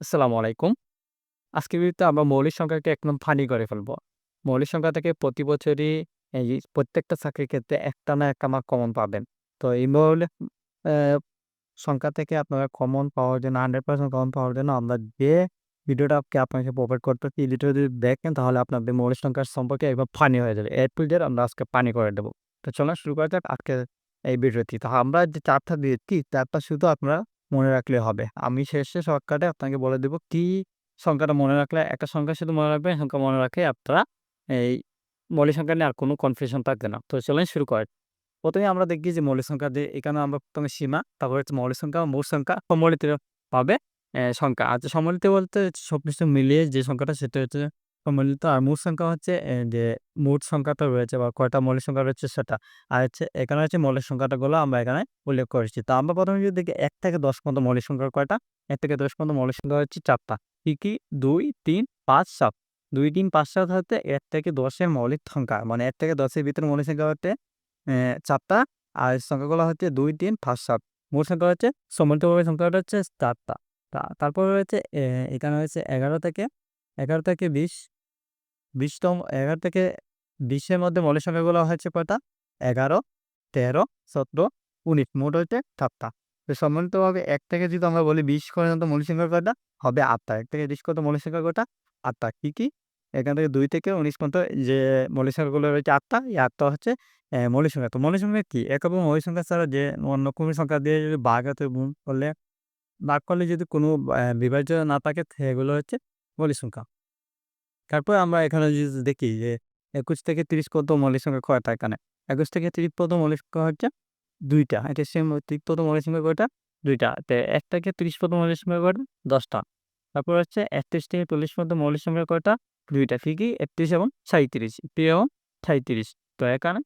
আসসালামু আলাইকুম। আজকের ভিডিওতে আমরা মৌলিক সংখ্যাকে একদম ফানি করে ফেলব। মৌলিক সংখ্যা থেকে প্রতি বছরই এই প্রত্যেকটা চাকরির ক্ষেত্রে একটা না একটা মার্ক কমন পাবেন। তো এই মৌলিক সংখ্যা থেকে আপনারা কমন পাওয়ার জন্য 100% কমন পাওয়ার জন্য আমরা যে ভিডিওটা আজকে আপনাকে প্রোভাইড করতেছি এই যদি দেখেন, তাহলে আপনাদের মৌলিক সংখ্যার সম্পর্কে একদম ফানি হয়ে যাবে। এ টু আমরা আজকে ফানি করে দেবো তো চলো শুরু করা যাক আজকের এই ভিডিওটি। তো আমরা যে চার্টটা দিয়েছি, চারটা শুধু আপনারা মনে রাখলে হবে। আমি শেষে শর্টকাটে আপনাকে বলে দেব কি সংখ্যাটা মনে রাখলে একটা সংখ্যা শুধু মনে রাখবেন, সংখ্যা মনে রাখে আপনারা এই মৌলিক সংখ্যা নিয়ে আর কোনো কনফিউশন থাকবে না। তো চলুন শুরু করেন যাক। ১ম এ আমরা দেখি যে মৌলিক সংখ্যা যে এখানে আমরা প্রথমে সীমা, তারপরে হচ্ছে মৌলিক সংখ্যা, মোট সংখ্যা, সম্মিলিতভাবে পাবে সংখ্যা। আচ্ছা সম্মিলিত বলতে সবকিছু মিলিয়ে যে সংখ্যাটা সেটা হচ্ছে সম্মিলিত। আর মোট সংখ্যা হচ্ছে যে মোট সংখ্যাটা রয়েছে বা কয়টা মৌলিক সংখ্যা রয়েছে সেটা। আর হচ্ছে এখানে হচ্ছে মৌলিক সংখ্যাটাগুলো আমরা এখানে উল্লেখ করেছি। তো আমরা প্রথমে যদি দেখি ১ থেকে ১০ পর্যন্ত মৌলিক সংখ্যা কয়টা? এক থেকে ১০ পর্যন্ত মৌলিক সংখ্যা হচ্ছে ৪ টা। কি, কি? ২, ৩, ৫, ৭। ২, ৩, ৫, ৭ হচ্ছে এক থেকে দশের মৌলিক সংখ্যা। মানে এক থেকে দশের ভিতরে মৌলিক সংখ্যা হচ্ছে ৪ আর সংখ্যাগুলো হচ্ছে ২, ৩, ৫, ৭। মোট সংখ্যা হচ্ছে সম্মিলিতভাবে সংখ্যাটা হচ্ছে ৪ টা। তা তারপরে রয়েছে এখানে রয়েছে ১১ থেকে ১১ থেকে ২০ ২০ তম ১১ থেকে ২০ এর মধ্যে মৌলিক সংখ্যাগুলো হচ্ছে কয়টা? ১১, ১৩, ১৭, ১৯ মোট হচ্ছে ৪ টা। তো সম্মিলিতভাবে এক থেকে যদি আমরা বলি ২০ পর্যন্ত মৌলিক সংখ্যা কয়টা? হবে ৮ টা। ১ থেকে ২০ পর্যন্ত মৌলিক সংখ্যা কয়টা? ৮ কী কি? এখান থেকে দুই থেকে ১৯ পর্যন্ত যে মৌলিক সংখ্যাগুলো রয়েছে ৮ টা। এই ৮ টা হচ্ছে মৌলিক সংখ্যা। তো মৌলিক সংখ্যা কী একক এবং মৌলিক সংখ্যা ছাড়া যে অন্য কোনো সংখ্যা দিয়ে যদি বাঘ অথবা গুণ করলে বাঘ করলে যদি কোনো বিভাজ্য না থাকে সেগুলো হচ্ছে মৌলিক সংখ্যা। তারপরে আমরা এখানে যদি দেখি যে ২১ থেকে ৩০ পর্যন্ত মৌলিক সংখ্যা কয়টা এখানে? ২১ থেকে ৩০ পর্যন্ত মৌলিক সংখ্যা হচ্ছে ২ টা। এটা সেম ৩০ পর্যন্ত মৌলিক সংখ্যা কয়টা? ২ টা। তো ১ থেকে ৩০ পর্যন্ত মৌলিক সংখ্যা কয়টা? ১০ টা। তারপর হচ্ছে ৩১ থেকে ৪০ পর্যন্ত মৌলিক সংখ্যা কয়টা? ২ টা। কি, কি? ৩১ এবং ৩৭ ৩ এবং ৩৭ তো এখানে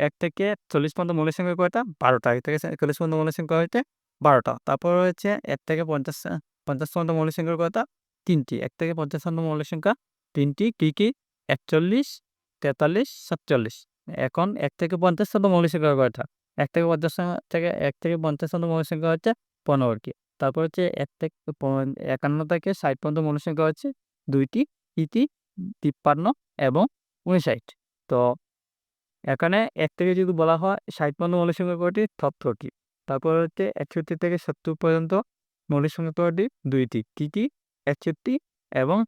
এক থেকে ৪০ পর্যন্ত মৌলিক সংখ্যা কয়টা? বারোটা এক থেকে ৪০ পর্যন্ত মৌলিক সংখ্যা হচ্ছে বারোটা তারপর হচ্ছে এক থেকে ৫০ আ ৫০ পর্যন্ত মৌলিক সংখ্যা কয়টা? ৩ টি। ১ থেকে ৫০ পর্যন্ত মৌলিক সংখ্যা ৩ টি। কি, কি? ৪১, ৪৩, ৪৭ এখন এক থেকে ৫০ পর্যন্ত মৌলিক সংখ্যা কয়টা? ১ থেকে ৫০ থেকে এক থেকে ৫০ পর্যন্ত মৌলিক সংখ্যা হচ্ছে ১৫ টি। তারপর হচ্ছে এক থেকে ৫১ থেকে ৬০ পর্যন্ত মৌলিক সংখ্যা হচ্ছে ২ টি। তিপ্পান্ন কি? ৫৩ এবং ৫৯ তো এখানে এক থেকে যদি বলা হয় ৬০ পর্যন্ত মৌলিক সংখ্যা কয়টি? ৭০ টি। তারপর হচ্ছে ৬১ থেকে ৭০ পর্যন্ত মৌলিক সংখ্যা কয়টি? ২ টি। কি, কি? ৬১ এবং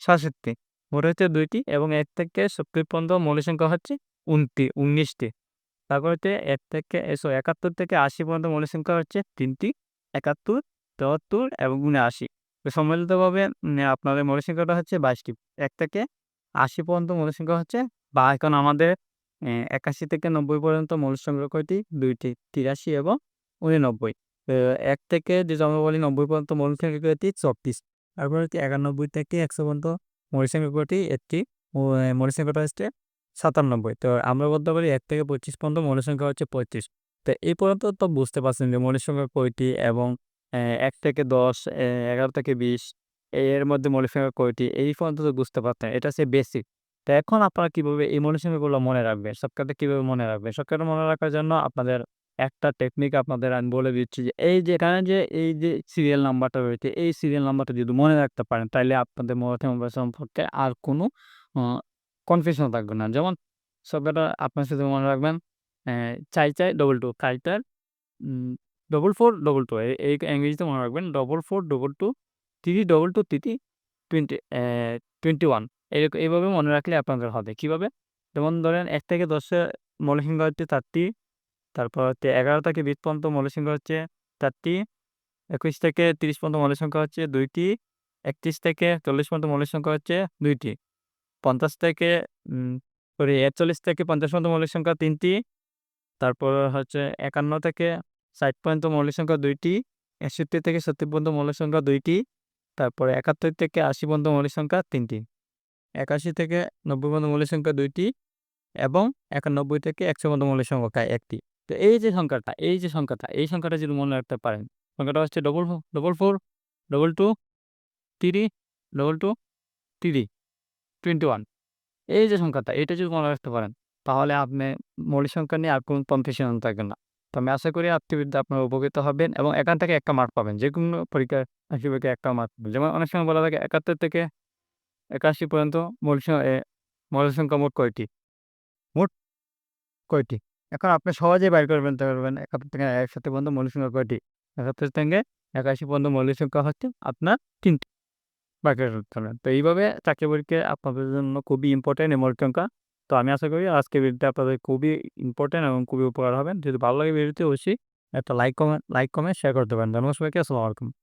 ৬৭ মোট হচ্ছে ২ টি এবং ১ থেকে ৭০ পর্যন্ত মৌলিক সংখ্যা হচ্ছে উনতি ১৯ টি। তারপর হচ্ছে ১ থেকে এ সরি ৭১ থেকে ৮০ পর্যন্ত মৌলিক সংখ্যা হচ্ছে ৩ টি। ৭১, ৭৪ এবং ৭৯ তো সম্মিলিতভাবে আপনাদের মৌলিক সংখ্যাটা হচ্ছে বাইশটি এক থেকে ৮০ পর্যন্ত মৌলিক সংখ্যা হচ্ছে বা এখন আমাদের ৮১ থেকে ৯০ পর্যন্ত মৌলিক সংখ্যা কয়টি? ২ টি। ৮৩ এবং ৮৯ তো ১ থেকে যদি আমরা বলি ৯০ পর্যন্ত মৌলিক সংখ্যা কয়টি? ৩৪ তারপর হচ্ছে ৯১ থেকে ১০০ পর্যন্ত মৌলিক সংখ্যা কয়টি? ১ টি। ও মৌলিক সংখ্যাটা হচ্ছে ৯৭ তো আমরা বলতে পারি ১ থেকে ২৫ পর্যন্ত মৌলিক সংখ্যা হচ্ছে ৩৫ তো এই পর্যন্ত তো বুঝতে পারছেন যে মৌলিক সংখ্যা কয়টি এবং ১ থেকে দশ এগারো থেকে ২০ এর মধ্যে মৌলিক সংখ্যা কয়টি? এই পর্যন্ত তো বুঝতে পারছেন। এটা হচ্ছে বেসিক। তো এখন আপনারা কীভাবে এই মৌলিক সংখ্যাগুলো মনে রাখবেন? শর্টকাটে কীভাবে মনে রাখবেন? শর্টকাটে মনে রাখার জন্য আপনাদের একটা টেকনিক আপনাদের আমি বলে দিচ্ছি যে এই যে এখানে যে এই যে সিরিয়াল নাম্বারটা রয়েছে এই সিরিয়াল নাম্বারটা যদি মনে রাখতে পারেন তাইলে আপনাদের মৌলিক সংখ্যা সম্পর্কে আর কোনো কনফিউশন থাকবে না। যেমন শব্দটা আপনার সাথে মনে রাখবেন অ্যা ৪, ৪, ২, ২ ৪ ৪ উম ৪, ৪, ২, ২ এই ইংরেজিতে মনে রাখবেন ৪, ৪, ২, ২ ৩, ২, ২, ৩, 20 অ্যা 21 এরক এভাবে মনে রাখলে আপনাদের হবে। কীভাবে যেমন ধরেন এক থেকে ১০ এর মৌলিক সংখ্যা হচ্ছে ৪ টি। তারপর হচ্ছে ১১ থেকে ২০ পর্যন্ত মৌলিক সংখ্যা হচ্ছে চারটি, একুশ থেকে ৩০ পর্যন্ত মৌলিক সংখ্যা হচ্ছে দুইটি, একত্রিশ থেকে ৪০ পর্যন্ত মৌলিক সংখ্যা হচ্ছে দুইটি, পঞ্চাশ থেকে সরি ৪১ থেকে ৫০ পর্যন্ত মৌলিক সংখ্যা তিনটি, তারপর হচ্ছে ৫১ থেকে ৬০ পর্যন্ত মৌলিক সংখ্যা ২ টি। ৬১ থেকে ৭০ পর্যন্ত মৌলিক সংখ্যা ২ টি। তারপরে ৭১ থেকে ৮০ পর্যন্ত মৌলিক সংখ্যা তিনটি, একাশি থেকে ৯০ পর্যন্ত মৌলিক সংখ্যা দুইটি এবং ৯১ থেকে ১০০ পর্যন্ত মৌলিক সংখ্যা ১ টি। তো এই যে সংখ্যাটা, এই যে সংখ্যাটা, এই সংখ্যাটা যদি মনে রাখতে পারেন, সংখ্যাটা হচ্ছে double double four double 2, 3, double 2, 3, 21 এই যে সংখ্যাটা এটা যদি মনে রাখতে পারেন তাহলে আপনি মৌলিক সংখ্যা নিয়ে আর কোনো কনফিউশন থাকবে না। তো আমি আশা করি ভিডিওতে আপনারা উপকৃত হবেন এবং এখান থেকে একটা মার্ক পাবেন যে কোনো পরীক্ষার হিসেবে একটা মার্ক পাবেন। যেমন অনেক সময় বলা থাকে একাত্তর থেকে একাশি পর্যন্ত মৌলিক মৌলের সংখ্যা মোট কয়টি? মোট কয়টি? এখন আপনি সহজেই বাইর করে ফেলতে পারবেন। একাত্তর থেকে একসাথে পর্যন্ত মৌলিক সংখ্যা কয়টি? একাত্তর থেকে একাশি পর্যন্ত মৌলিক সংখ্যা হচ্ছে আপনার তিনটি। বাইর করে ফেলতে পারবেন তো এইভাবে চাকরি পরীক্ষা আপনাদের জন্য খুবই ইম্পর্টেন্ট এই মৌলিক সংখ্যা তো আমি আশা করি আজকে ভিডিওটা আপনাদের খুবই ইম্পর্টেন্ট এবং খুবই উপকার হবেন যদি ভালো লাগে ভিডিওতে অবশ্যই একটা like comment like comment share করতে পারেন ধন্যবাদ সবাইকে। আসসালামু আলাইকুম।